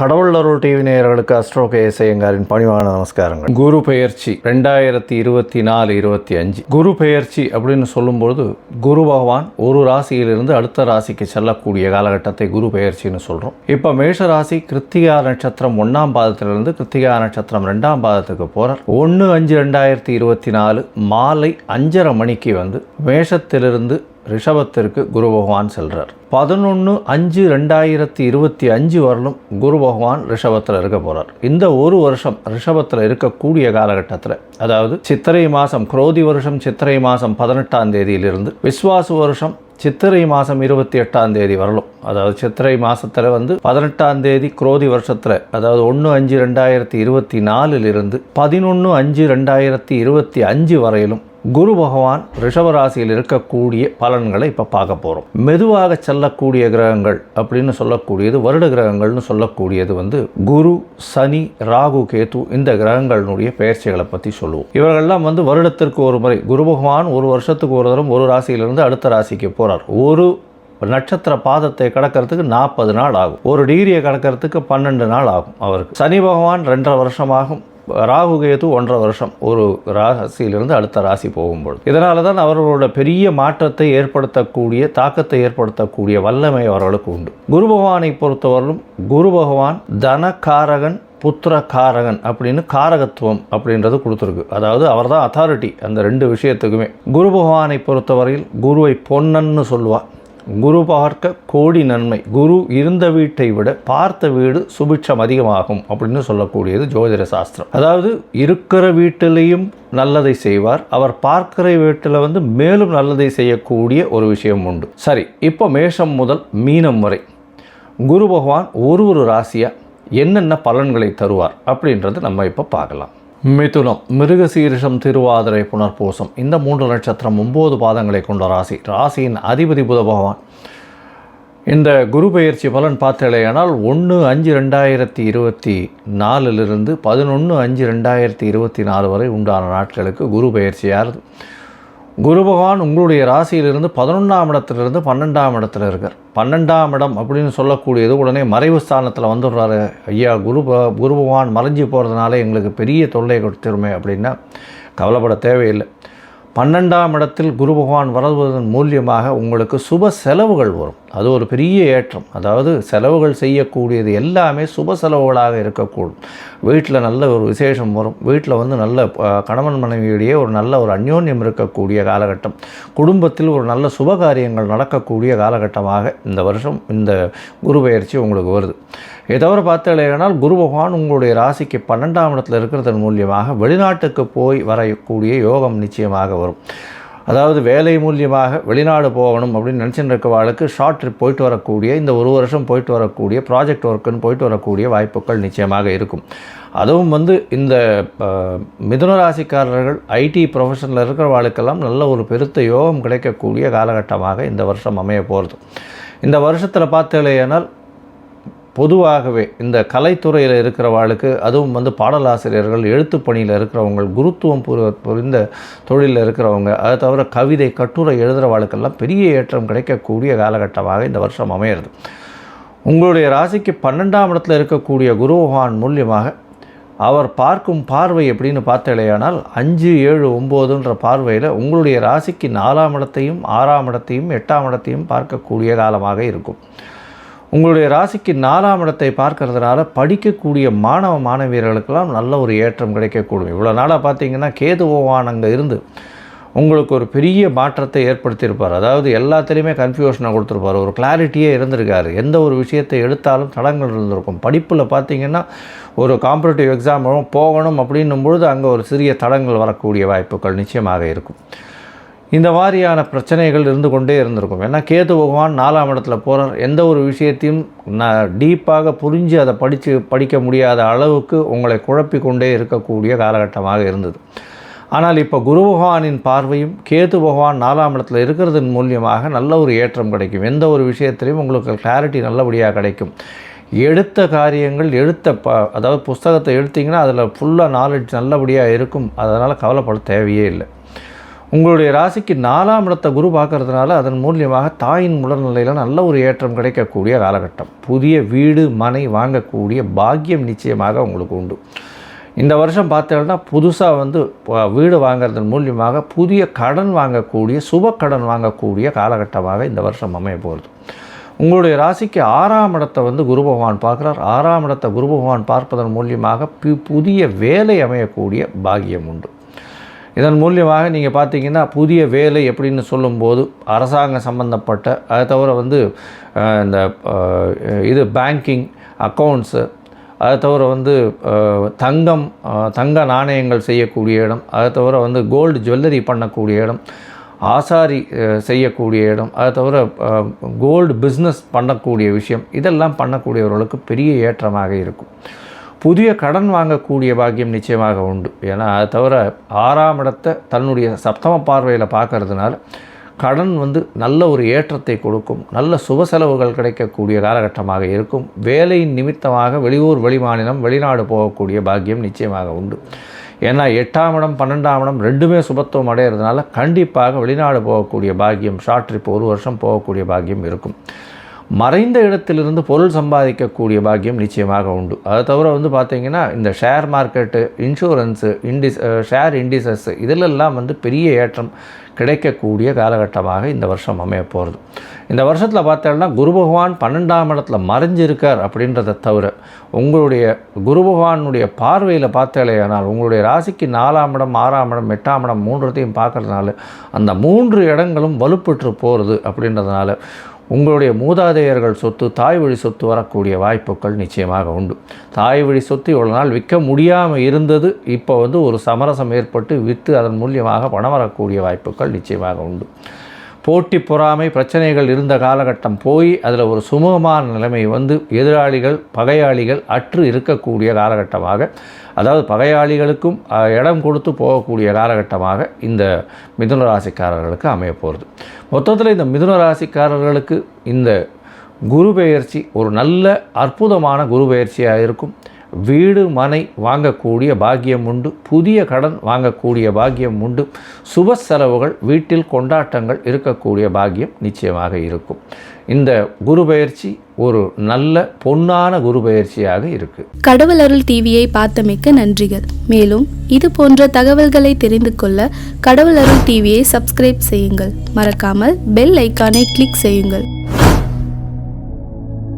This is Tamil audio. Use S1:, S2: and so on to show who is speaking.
S1: கடவுள் அருள் டிவி நேயர்களுக்கு அஸ்ட்ரோ கேஎஸ் ஐயங்காரின் பணிவான நமஸ்காரங்கள். குரு பெயர்ச்சி ரெண்டாயிரத்தி இருபத்தி நாலு இருபத்தி அஞ்சு. குரு பெயர்ச்சி அப்படின்னு சொல்லும்போது குரு பகவான் ஒரு ராசியிலிருந்து அடுத்த ராசிக்கு செல்லக்கூடிய காலகட்டத்தை குரு பெயர்ச்சின்னு சொல்கிறோம் இப்போ மேஷ ராசி கிருத்திகா நட்சத்திரம் ஒன்றாம் பாதத்திலிருந்து கிருத்திகா நட்சத்திரம் ரெண்டாம் பாதத்துக்கு போகிறார் ஒன்று அஞ்சு ரெண்டாயிரத்தி இருபத்தி நாலு மாலை அஞ்சரை மணிக்கு வந்து மேஷத்திலிருந்து ரிஷபத்திற்கு குரு பகவான் செல்கிறார் பதினொன்று அஞ்சு ரெண்டாயிரத்தி இருபத்தி அஞ்சு வரலும் குரு பகவான் ரிஷபத்தில் இருக்க போகிறார் இந்த ஒரு வருஷம் ரிஷபத்தில் இருக்கக்கூடிய காலகட்டத்தில் அதாவது சித்திரை மாதம் குரோதி வருஷம் சித்திரை மாதம் பதினெட்டாம் தேதியிலிருந்து விஸ்வாசு வருஷம் சித்திரை மாதம் இருபத்தி எட்டாம் தேதி வரலும் அதாவது சித்திரை மாதத்தில் வந்து பதினெட்டாம் தேதி குரோதி வருஷத்தில் அதாவது ஒன்று அஞ்சு ரெண்டாயிரத்தி இருபத்தி நாலிலிருந்து பதினொன்று அஞ்சு ரெண்டாயிரத்தி இருபத்தி அஞ்சு வரையிலும் குரு பகவான் ரிஷபராசியில் இருக்கக்கூடிய பலன்களை இப்போ பார்க்க போகிறோம் மெதுவாக செல்லக்கூடிய கிரகங்கள் அப்படின்னு சொல்லக்கூடியது வருட கிரகங்கள்னு சொல்லக்கூடியது வந்து குரு சனி ராகு கேத்து இந்த கிரகங்களினுடைய பெயர்ச்சிகளை பற்றி சொல்லுவோம். இவர்கள்லாம் வந்து வருடத்திற்கு ஒரு முறை குரு பகவான் ஒரு வருஷத்துக்கு ஒரு தரம் ஒரு ராசியிலிருந்து அடுத்த ராசிக்கு போகிறார் ஒரு நட்சத்திர பாதத்தை கடக்கிறதுக்கு நாற்பது நாள் ஆகும். ஒரு டிகிரியை கடக்கிறதுக்கு பன்னெண்டு நாள் ஆகும் அவருக்கு. சனி பகவான் ரெண்டரை வருஷமாகும். ராகு கேது ஒன்றரை வருஷம். ஒரு ராசியிலிருந்து அடுத்த ராசி போகும்போது இதனால தான் அவர்களோட பெரிய மாற்றத்தை ஏற்படுத்தக்கூடிய தாக்கத்தை ஏற்படுத்தக்கூடிய வல்லமை அவர்களுக்கு உண்டு. குரு பகவானை பொறுத்தவரையிலும் குரு பகவான் தனகாரகன் புத்திரகாரகன் அப்படின்னு காரகத்துவம் அப்படின்றது கொடுத்துருக்கு. அதாவது அவர் தான் அத்தாரிட்டி அந்த ரெண்டு விஷயத்துக்குமே. குரு பகவானை பொறுத்தவரையில் குருவை பொன்னன்னு சொல்லுவாள் குரு பார்க்க கோடி நன்மை. குரு இருந்த வீட்டை விட பார்த்த வீடு சுபிட்சம் அதிகமாகும் அப்படின்னு சொல்லக்கூடியது ஜோதிட சாஸ்திரம். அதாவது இருக்கிற வீட்டிலையும் நல்லதை செய்வார். அவர் பார்க்கிற வீட்டில் வந்து மேலும் நல்லதை செய்யக்கூடிய ஒரு விஷயம் உண்டு. சரி இப்போ மேஷம் முதல் மீனம் வரை. குரு பகவான் ஒரு ஒரு ராசியாக என்னென்ன பலன்களை தருவார் அப்படின்றத நம்ம இப்போ பார்க்கலாம். மிதுனம் மிருகசீரிஷம் திருவாதிரை புனர்பூசம். இந்த மூன்று நட்சத்திரம் ஒம்பது பாதங்களை கொண்ட ராசி. ராசியின் அதிபதி புத பகவான். இந்த குரு பெயர்ச்சி பலன் பார்த்தலையானால் ஒன்று அஞ்சு ரெண்டாயிரத்தி இருபத்தி நாலுலிருந்து பதினொன்று அஞ்சு ரெண்டாயிரத்தி இருபத்தி நாலு வரை உண்டான நாட்களுக்கு குரு பெயர்ச்சியாகிறது குரு பகவான் உங்களுடைய ராசியிலிருந்து பதினொன்றாம் இடத்துலேருந்து பன்னெண்டாம் இடத்துல இருக்கார். பன்னெண்டாம் இடம் அப்படின்னு சொல்லக்கூடியது உடனே மறைவு ஸ்தானத்தில் வந்துடுறாரு ஐயா. குரு குரு பகவான் மறைஞ்சு போகிறதுனால எங்களுக்கு பெரிய தொல்லை கொடுத்துருமே அப்படின்னா கவலைப்பட தேவையில்லை. பன்னெண்டாம் இடத்தில் குரு பகவான் வரதுவதன் மூலியமாக உங்களுக்கு சுப செலவுகள் வரும். அது ஒரு பெரிய ஏற்றம். அதாவது செலவுகள் செய்யக்கூடியது எல்லாமே சுப செலவுகளாக இருக்கக்கூடும். வீட்டில் நல்ல ஒரு விசேஷம் வரும். வீட்டில் வந்து நல்ல கணவன் மனைவியிடையே ஒரு நல்ல ஒரு அந்யோன்யம் இருக்கக்கூடிய காலகட்டம். குடும்பத்தில் ஒரு நல்ல சுப காரியங்கள் நடக்கக்கூடிய காலகட்டமாக இந்த வருஷம் இந்த குரு பயிற்சி உங்களுக்கு வருது. இதை தவிர பார்த்தீங்கன்னா குரு பகவான் உங்களுடைய ராசிக்கு பன்னெண்டாம் இடத்துல இருக்கிறதன் மூலியமாக வெளிநாட்டுக்கு போய் வரக்கூடிய யோகம் நிச்சயமாக வரும். அதாவது வேலை மூலியமாக வெளிநாடு போகணும் அப்படின்னு நினச்சிட்டு இருக்கவாளுக்கு ஷார்ட் ட்ரிப் போயிட்டு வரக்கூடிய இந்த ஒரு வருஷம் போயிட்டு வரக்கூடிய ப்ராஜெக்ட் ஒர்க்குன்னு போயிட்டு வரக்கூடிய வாய்ப்புகள் நிச்சயமாக இருக்கும். அதுவும் வந்து இந்த மிதுன ராசிக்காரர்கள் ஐடி ப்ரொஃபஷனில் இருக்கிறவாளுக்கெல்லாம் நல்ல ஒரு பெருத்த யோகம் கிடைக்கக்கூடிய காலகட்டமாக இந்த வருஷம் அமைய போகிறது இந்த வருஷத்தில் பார்த்தீங்களேனால் பொதுவாகவே இந்த கலைத்துறையில் இருக்கிறவாளுக்கு அதுவும் வந்து பாடலாசிரியர்கள் எழுத்து பணியில் இருக்கிறவங்க குருத்துவம் புரி- புரிந்த தொழிலில் இருக்கிறவங்க அதை தவிர கவிதை கட்டுரை எழுதுகிறவாளுக்கெல்லாம் பெரிய ஏற்றம் கிடைக்கக்கூடிய காலகட்டமாக இந்த வருஷம் அமையிறது. உங்களுடைய ராசிக்கு பன்னெண்டாம் இடத்துல இருக்கக்கூடிய குரு பகவான் மூலியமாக அவர் பார்க்கும் பார்வை எப்படின்னு பார்த்தலையானால் அஞ்சு ஏழு ஒம்போதுன்ற பார்வையில் உங்களுடைய ராசிக்கு நாலாம் இடத்தையும் ஆறாம் இடத்தையும் எட்டாம் இடத்தையும் பார்க்கக்கூடிய காலமாக இருக்கும். உங்களுடைய ராசிக்கு நாலாம் இடத்தை பார்க்கறதுனால படிக்கக்கூடிய மாணவ மாணவியர்களுக்கெல்லாம் நல்ல ஒரு ஏற்றம் கிடைக்கக்கூடும். இவ்வளோ நாளாக பார்த்தீங்கன்னா கேதுவான் அங்கே இருந்து உங்களுக்கு ஒரு பெரிய மாற்றத்தை ஏற்படுத்தியிருப்பார். அதாவது எல்லாத்துலேயுமே கன்ஃபியூஷனை கொடுத்துருப்பார். ஒரு கிளாரிட்டியே இருந்திருக்காரு எந்த ஒரு விஷயத்தை எடுத்தாலும் தடங்கள் இருந்திருக்கும். படிப்பில் பார்த்தீங்கன்னா ஒரு காம்படிட்டிவ் எக்ஸாம் போகணும் அப்படின்னும் பொழுது அங்கே ஒரு சிறிய தடங்கள் வரக்கூடிய வாய்ப்புகள் நிச்சயமாக இருக்கும். இந்த மாதிரியான பிரச்சனைகள் இருந்து கொண்டே இருந்திருக்கும். ஏன்னா கேது பகவான் நாலாம் இடத்துல போகிறார் எந்த ஒரு விஷயத்தையும் நான் டீப்பாக புரிஞ்சு அதை படித்து படிக்க முடியாத அளவுக்கு உங்களை குழப்பி கொண்டே இருக்கக்கூடிய காலகட்டமாக இருந்தது. ஆனால் இப்போ குரு பகவானின் பார்வையும் கேது பகவான் நாலாம் இடத்துல இருக்கிறதன் மூலியமாக நல்ல ஒரு ஏற்றம் கிடைக்கும். எந்த ஒரு விஷயத்திலையும் உங்களுக்கு கிளாரிட்டி நல்லபடியாக கிடைக்கும். எடுத்த காரியங்கள் எடுத்த ப அதாவது புஸ்தகத்தை எடுத்திங்கன்னா அதில் ஃபுல்லாக நாலேஜ் நல்லபடியாக இருக்கும். அதனால் கவலைப்பட தேவையே இல்லை. உங்களுடைய ராசிக்கு நாலாம் இடத்தை குரு பார்க்கறதுனால அதன் மூலியமாக தாயின் உடல்நிலையில் நல்ல ஒரு ஏற்றம் கிடைக்கக்கூடிய காலகட்டம். புதிய வீடு மனை வாங்கக்கூடிய பாக்கியம் நிச்சயமாக உங்களுக்கு உண்டு. இந்த வருஷம் பார்த்தீங்கன்னா புதுசாக வந்து வீடு வாங்குறதன் மூலியமாக புதிய கடன் வாங்கக்கூடிய சுப கடன் வாங்கக்கூடிய காலகட்டமாக இந்த வருஷம் அமைய போகிறது உங்களுடைய ராசிக்கு ஆறாம் இடத்தை வந்து குரு பகவான் பார்க்குறார். ஆறாம் இடத்தை குரு பகவான் பார்ப்பதன் மூலியமாக பு- புதிய வேலை அமையக்கூடிய பாக்கியம் உண்டு. இதன் மூலியமாக நீங்கள் பார்த்தீங்கன்னா புதிய வேலை எப்படின்னு சொல்லும்போது அரசாங்க சம்மந்தப்பட்ட அதை தவிர வந்து இந்த இது பேங்கிங் அக்கௌண்ட்ஸு அதை தவிர வந்து தங்கம் தங்க நாணயங்கள் செய்யக்கூடிய இடம் அதை தவிர வந்து கோல்டு ஜுவல்லரி பண்ணக்கூடிய இடம் ஆசாரி செய்யக்கூடிய இடம் அதை தவிர கோல்டு பிஸ்னஸ் பண்ணக்கூடிய விஷயம் இதெல்லாம் பண்ணக்கூடியவர்களுக்கு பெரிய ஏற்றமாக இருக்கும். புதிய கடன் வாங்கக்கூடிய பாக்கியம் நிச்சயமாக உண்டு. ஏன்னா அதை தவிர ஆறாம் இடத்தை தன்னுடைய சப்தம பார்வையில் பார்க்கறதுனால கடன் வந்து நல்ல ஒரு ஏற்றத்தை கொடுக்கும். நல்ல சுப செலவுகள் கிடைக்கக்கூடிய காலகட்டமாக இருக்கும். வேலையின் நிமித்தமாக வெளியூர் வெளிமாநிலம் வெளிநாடு போகக்கூடிய பாக்கியம் நிச்சயமாக உண்டு. ஏன்னா எட்டாம் இடம் பன்னெண்டாம் இடம் ரெண்டுமே சுபத்துவம் அடையிறதுனால கண்டிப்பாக வெளிநாடு போகக்கூடிய பாக்கியம் ஷார்ட் ட்ரிப் ஒரு வருஷம் போகக்கூடிய பாக்கியம் இருக்கும். மறைந்த இடத்திலிருந்து பொருள் சம்பாதிக்கக்கூடிய பாக்கியம் நிச்சயமாக உண்டு. அதை தவிர வந்து பார்த்திங்கன்னா இந்த share market insurance indices share indices இதிலெல்லாம் வந்து பெரிய ஏற்றம் கிடைக்கக்கூடிய காலகட்டமாக இந்த வருஷம் அமைய போகிறது இந்த வருஷத்தில் பார்த்தோம்னா குரு பகவான் பன்னெண்டாம் இடத்துல மறைஞ்சிருக்கார் அப்படின்றத தவிர உங்களுடைய குரு பகவானுடைய பார்வையில் பார்த்தாலேயானால் உங்களுடைய ராசிக்கு நாலாம் இடம் ஆறாம் இடம் எட்டாம் இடம் மூன்றத்தையும் பார்க்கறதுனால அந்த மூன்று இடங்களும் வலுப்பெற்று போகிறது அப்படின்றதுனால உங்களுடைய மூதாதையர்கள் சொத்து தாய் வழி சொத்து வரக்கூடிய வாய்ப்புகள் நிச்சயமாக உண்டு. தாய் வழி சொத்து இவ்வளோ நாள் விற்க முடியாமல் இருந்தது இப்போ வந்து ஒரு சமரசம் ஏற்பட்டு விற்று அதன் மூலியமாக பணம் வரக்கூடிய வாய்ப்புகள் நிச்சயமாக உண்டு. போட்டி பொறாமை பிரச்சனைகள் இருந்த காலகட்டம் போய் அதில் ஒரு சுமூகமான நிலைமை வந்து எதிராளிகள் பகையாளிகள் அற்று இருக்கக்கூடிய காலகட்டமாக அதாவது பகையாளிகளுக்கும் இடம் கொடுத்து போகக்கூடிய காலகட்டமாக இந்த மிதுன ராசிக்காரர்களுக்கு அமைய போகிறது மொத்தத்தில் இந்த மிதுன ராசிக்காரர்களுக்கு இந்த குரு பெயர்ச்சி ஒரு நல்ல அற்புதமான குரு பெயர்ச்சியாக இருக்கும். வீடு மனை வாங்கக்கூடிய பாக்கியம் உண்டு. புதிய கடன் வாங்கக்கூடிய பாக்கியம் உண்டு. சுப செலவுகள் வீட்டில் கொண்டாட்டங்கள் இருக்கக்கூடிய பாக்கியம் நிச்சயமாக இருக்கும். இந்த குரு பயிற்சி ஒரு நல்ல பொன்னான குரு பயிற்சியாக இருக்குது
S2: கடவுள் அருள் டிவியை பார்த்தமைக்க நன்றிகள். மேலும் இது போன்ற தகவல்களை தெரிந்து கொள்ள கடவுள் அருள் டிவியை சப்ஸ்கிரைப் செய்யுங்கள். மறக்காமல் பெல் ஐக்கானை கிளிக் செய்யுங்கள்.